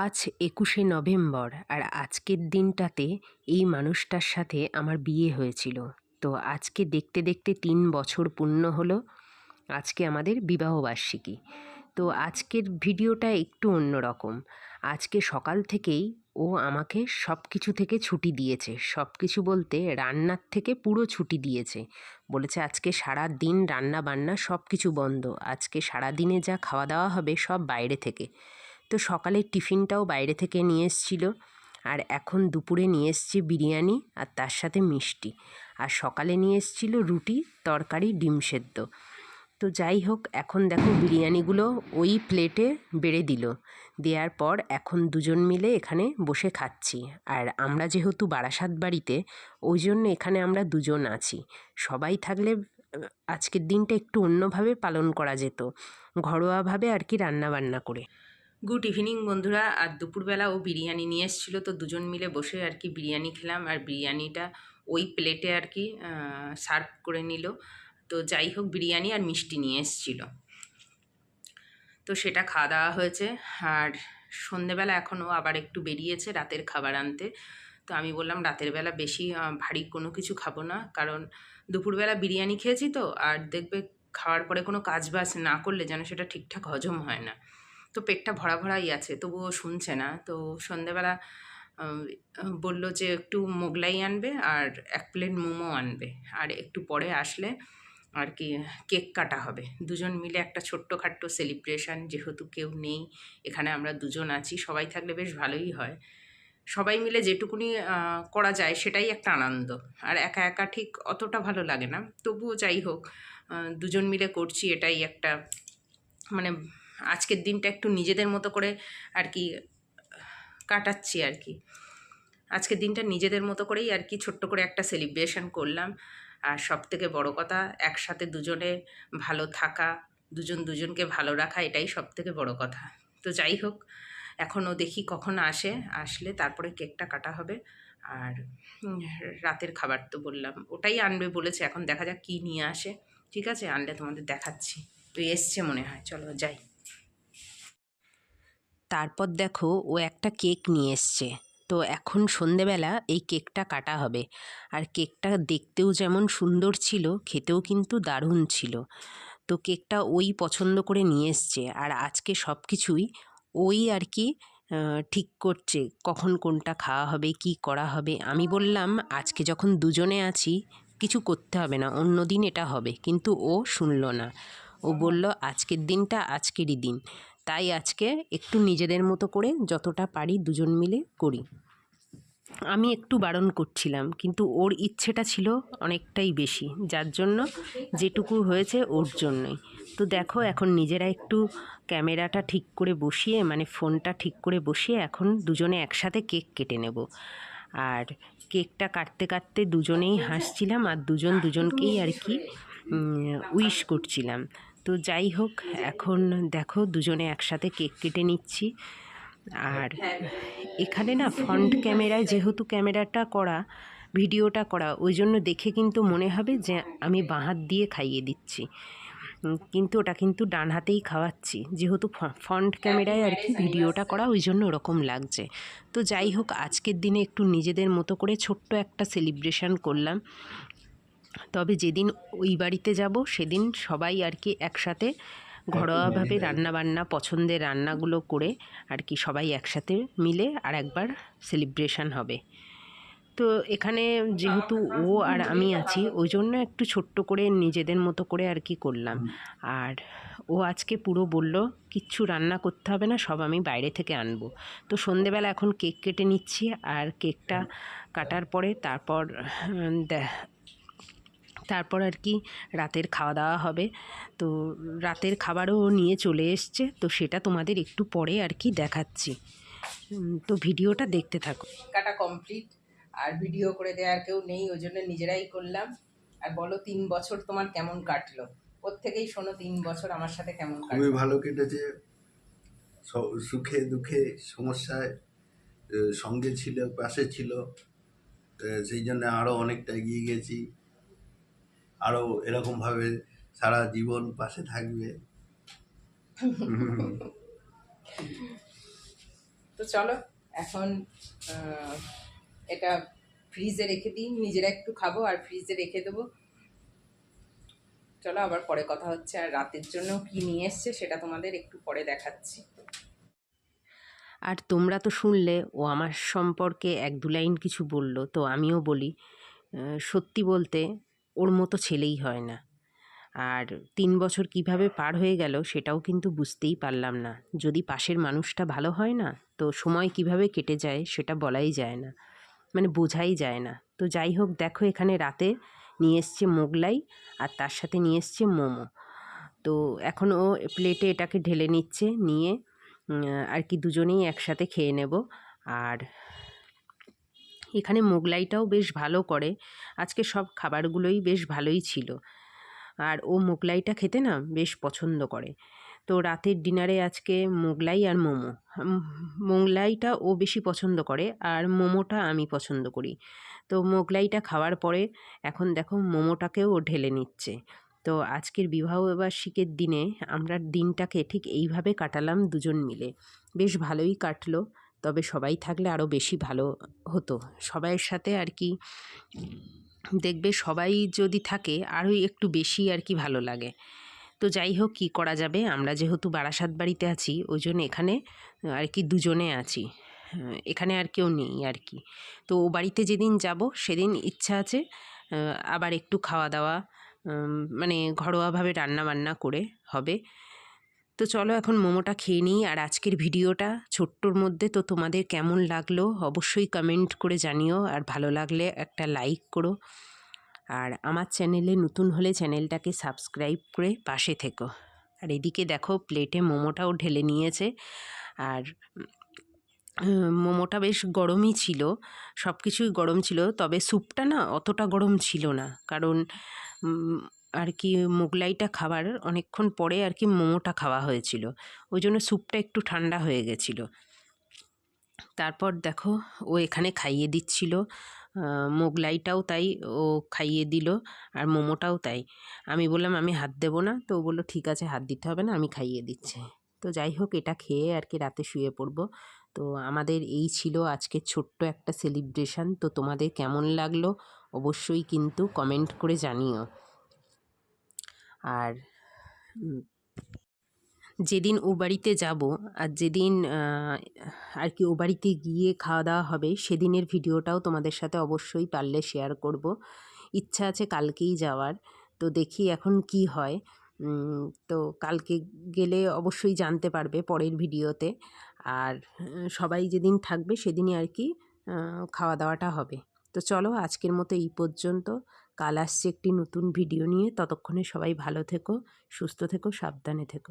আজ একুশে নভেম্বর আর আজকের দিনটাতে এই মানুষটার সাথে আমার বিয়ে হয়েছিল। তো আজকে দেখতে দেখতে তিন বছর পূর্ণ হলো। আজকে আমাদের বিবাহবার্ষিকী তো আজকের ভিডিওটা একটু অন্যরকম আজকে সকাল থেকেই ও আমাকে সব কিছু থেকে ছুটি দিয়েছে। সব কিছু বলতে রান্নার থেকে পুরো ছুটি দিয়েছে। বলেছে আজকে সারা দিন রান্না বান্না সব কিছু বন্ধ। আজকে সারা দিনে যা খাওয়া দাওয়া হবে সব বাইরে থেকে। তো সকালের টিফিনটাও বাইরে থেকে নিয়ে এসেছিল। আর এখন দুপুরে নিয়ে এসছে বিরিয়ানি আর তার সাথে মিষ্টি। আর সকালে নিয়ে এসেছিল রুটি, তরকারি, ডিম সেদ্ধ। তো যাই হোক, এখন দেখো বিরিয়ানিগুলো ওই প্লেটে বেড়ে দিল। দেওয়ার পর এখন দুজন মিলে এখানে বসে খাচ্ছি। আর আমরা যেহেতু বারাসাত বাড়িতে, ওই জন্য এখানে আমরা দুজন আছি। সবাই থাকলে আজকের দিনটা একটু অন্যভাবে পালন করা যেত। ঘরোয়াভাবে আর কি রান্না বান্না করে। গুড ইভিনিং বন্ধুরা। আর দুপুরবেলা ও বিরিয়ানি নিয়ে এসেছিল, তো দুজন মিলে বসে আর কি বিরিয়ানি খেলাম। আর বিরিয়ানিটা ওই প্লেটে আর কি সার্ভ করে নিল। তো যাই হোক, বিরিয়ানি আর মিষ্টি নিয়ে এসেছিল। তো সেটা খাওয়া দাওয়া হয়েছে। আর সন্ধেবেলা এখনও আবার একটু বেরিয়েছে রাতের খাবার আনতে। তো আমি বললাম, রাতের বেলা বেশি ভারী কোনো কিছু খাব না। কারণ দুপুরবেলা বিরিয়ানি খেয়েছি তো, আর দেখবে খাওয়ার পরে কোনো কাজ বাজ না করলে যেন সেটা ঠিকঠাক হজম হয় না। তো পেটটা ভরা ভরাই আছে, তবুও শুনছে না। তো সন্ধেবেলা বলল যে একটু মোগলাই আনবে আর এক প্লেট মোমো আনবে। আর একটু পরে আসলে আর কি কেক কাটা হবে। দুজন মিলে একটা ছোট্টখাট্টো সেলিব্রেশন, যেহেতু কেউ নেই, এখানে আমরা দুজন আছি, সবাই থাকলে বেশ ভালোই হয়। সবাই মিলে যেটুকুনি করা যায় সেটাই একটা আনন্দ। আর একা একা ঠিক অতটা ভালো লাগে না। তবুও যাই হোক দুজন মিলে করছি এটাই একটা মানে আজকের দিনটা একটু নিজেদের মতো করে আর কি কাটাচ্ছি আর কি। আজকের দিনটা নিজেদের মতো করেই আর কি ছোট্ট করে একটা সেলিব্রেশন করলাম। আর সব থেকে বড় কথা, একসাথে দুজনে ভালো থাকা, দুজন দুজনকে ভালো রাখা, এটাই সব থেকে বড় কথা। তো যাই হোক এখনও দেখি কখন আসে, আসলে তারপরে কেকটা কাটা হবে। আর রাতের খাবার তো বললাম, ওটাই আনবে বলেছে, এখন দেখা যাক কী নিয়ে আসে। ঠিক আছে, আনলে তোমাদের দেখাচ্ছি। তো এসছে মনে হয়, চলো যাই। তারপর দেখো ও একটা কেক নিয়ে এসছে। তো এখন সন্ধেবেলা এই কেকটা কাটা হবে। আর কেকটা দেখতেও যেমন সুন্দর ছিল, খেতেও কিন্তু দারুণ ছিল। তো কেকটা ওই পছন্দ করে নিয়ে এসছে। আর আজকে সব কিছুই ওই আর কি ঠিক করছে। কখন কোনটা খাওয়া হবে, কি করা হবে, আমি বললাম আজকে যখন দুজনে আছি, কিছু করতে হবে না, অন্য দিন এটা হবে। কিন্তু ও শুনলো না। ও বলল, আজকের দিনটা আজকেরই দিন। তাই আজকে একটু নিজেদের মতো করে যতটা পারি দুজন মিলে করি। আমি একটু বারণ করছিলাম, কিন্তু ওর ইচ্ছেটা ছিল অনেকটাই বেশি, যার জন্য যেটুকু হয়েছে ওর জন্যই। তো দেখো, এখন নিজেরা একটু ক্যামেরাটা ঠিক করে বসিয়ে মানে ফোনটা ঠিক করে বসিয়ে এখন দুজনে একসাথে কেক কেটে নেব। আর কেকটা কাটতে কাটতে দুজনেই হাসছিলাম, আর দুজন দুজনকেই আর কি উইশ করছিলাম। তো যাই হোক, এখন দেখো দুজনে একসাথে কেক কেটে নিচ্ছি। আর এখানে না ফ্রন্ট ক্যামেরায় যেহেতু ক্যামেরাটা করা, ভিডিওটা করা, ওই জন্য দেখে কিন্তু মনে হবে যে আমি বাঁ হাত দিয়ে খাইয়ে দিচ্ছি। কিন্তু ওটা কিন্তু ডান হাতেই খাওয়াচ্ছি। যেহেতু ফ্রন্ট ক্যামেরায় আর কি ভিডিওটা করা, ওই জন্য ওরকম লাগছে। তো যাই হোক, আজকের দিনে একটু নিজেদের মতো করে ছোট্ট একটা সেলিব্রেশন করলাম। তবে যেদিন ওই বাড়িতে যাব সেদিন সবাই আর কি একসাথে ঘরোয়াভাবে রান্না বান্না পছন্দের রান্নাগুলো করে আর কি সবাই একসাথে মিলে আর একবার সেলিব্রেশন হবে। তো এখানে যেহেতু ও আর আমি আছি ওই জন্য একটু ছোট্ট করে নিজেদের মতো করে আর কি করলাম। আর ও আজকে পুরো বলল কিচ্ছু রান্না করতে হবে না সব আমি বাইরে থেকে আনব। তো সন্ধেবেলা এখন কেক কেটে নিচ্ছি আর কেকটা কাটার পরে তারপর তারপর আর কি রাতের খাওয়া দাওয়া হবে। তো রাতের খাবারও নিয়ে চলে এসছে। তো সেটা তোমাদের একটু পরে আর কি দেখাচ্ছি। তো ভিডিওটা দেখতে থাকো। কাটা কমপ্লিট আর ভিডিও করে দেওয়ার কেউ নেই ওই জন্য নিজেরাই করলাম। আর বলো তিন বছর তোমার কেমন কাটলো? ওর থেকেই শোনো তিন বছর আমার সাথে কেমন খুবই ভালো কেটেছে। সুখে দুঃখে সমস্যায় সঙ্গে ছিল পাশে ছিল। সেই জন্য আরও অনেকটা এগিয়ে গেছি। আরও এরকমভাবে সারা জীবন পাশে থাকবে। তো তো চলো এখন এটা ফ্রিজে রেখে দিই নিজেরা একটু খাব আর ফ্রিজে রেখে দেবো। চলো আবার পরে কথা হচ্ছে আর রাতের জন্য কি নিয়ে এসছে সেটা তোমাদের একটু পরে দেখাচ্ছি। আর তোমরা তো শুনলে ও আমার সম্পর্কে এক দু লাইন কিছু বলল তো আমিও বলি সত্যি বলতে ওর মতো ছেলেই হয় না। আর তিন বছর কীভাবে পার হয়ে গেল সেটাও কিন্তু বুঝতেই পারলাম না। যদি পাশের মানুষটা ভালো হয় না, তো সময় কীভাবে কেটে যায় সেটা বলাই যায় না। মানে বোঝাই যায় না। তো যাই হোক, দেখো এখানে রাতে নিয়ে এসছে মোগলাই আর তার সাথে নিয়ে এসছে মোমো। তো এখন ও প্লেটে এটাকে ঢেলে নিচ্ছে, নিয়ে আর কি দুজনেই একসাথে খেয়ে নেব। আর এখানে মোগলাইটাও বেশ ভালো করে। আজকে সব খাবারগুলোই বেশ ভালোই ছিল। আর ও মোগলাইটা খেতে না বেশ পছন্দ করে। তো রাতের ডিনারে আজকে মোগলাই আর মোমো। মোগলাইটা ও বেশি পছন্দ করে আর মোমোটা আমি পছন্দ করি। তো মোগলাইটা খাওয়ার পরে এখন দেখো মোমোটাকেও ও ঢেলে নিচ্ছে। তো আজকের বিবাহবার্ষিকের দিনে আমরা দিনটাকে ঠিক এইভাবে কাটালাম দুজন মিলে। বেশ ভালোই কাটলো। তবে সবাই থাকলে আরও বেশি ভালো হতো। সবাইয়ের সাথে আর কি দেখবে সবাই যদি থাকে আরও একটু বেশি আর কি ভালো লাগে। তো যাই হোক, কী করা যাবে? আমরা যেহেতু বারাসাত বাড়িতে আছি, ওই জন্য এখানে আর কি দুজনে আছি। এখানে আর কেউ নেই আর কি। তো ও বাড়িতে যেদিন যাব, সেদিন ইচ্ছা আছে আবার একটু খাওয়া দাওয়া মানে ঘরোয়াভাবে রান্না বান্না করে হবে। তো চলো এখন মোমোটা খেয়ে নিই আর আজকের ভিডিওটা। ছোট্টর মধ্যে তো তোমাদের কেমন লাগল অবশ্যই কমেন্ট করে জানিও আর ভালো লাগলে একটা লাইক করো। আর আমার চ্যানেলে নতুন হলে চ্যানেলটাকে সাবস্ক্রাইব করে পাশে থেকো। আর এদিকে দেখো প্লেটে মোমোটাও ঢেলে নিয়েছে। আর মোমোটা বেশ গরমই ছিল সব কিছুই গরম ছিল, তবে স্যুপটা না অতটা গরম ছিল না। কারণ আর কি মোগলাইটা খাবার অনেকক্ষণ পরে আর কি মোমোটা খাওয়া হয়েছিল। ওই জন্য স্যুপটা একটু ঠান্ডা হয়ে গেছিল। তারপর দেখো, ও এখানে খাইয়ে দিচ্ছিল। মোগলাইটাও তাই, ও খাইয়ে দিল আর মোমোটাও তাই। আমি বললাম, আমি হাত দেবো না। তো ও বলল, ঠিক আছে, হাত দিতে হবে না, আমি খাইয়ে দিচ্ছি। তো যাই হোক, এটা খেয়ে আর কি রাতে শুয়ে পড়ব। তো আমাদের এই ছিল আজকে ছোট্ট একটা সেলিব্রেশন তো তোমাদের কেমন লাগল? অবশ্যই কিন্তু কমেন্ট করে জানিও। আর যেদিন ও বাড়িতে যাব আর যেদিন আর কি ও বাড়িতে গিয়ে খাওয়া দাওয়া হবে, সেদিনের ভিডিওটাও তোমাদের সাথে অবশ্যই পারলে শেয়ার করব। ইচ্ছা আছে কালকেই যাওয়ার। তো দেখি এখন কি হয়। তো কালকে গেলে অবশ্যই জানতে পারবে পরের ভিডিওতে। আর সবাই যেদিন থাকবে সেদিনই আর কি খাওয়া দাওয়াটা হবে। তো চলো আজকের মতো এই পর্যন্ত। কাল আসছে একটি নতুন ভিডিও নিয়ে। ততক্ষণে সবাই ভালো থেকো সুস্থ থেকো সাবধানে থেকো।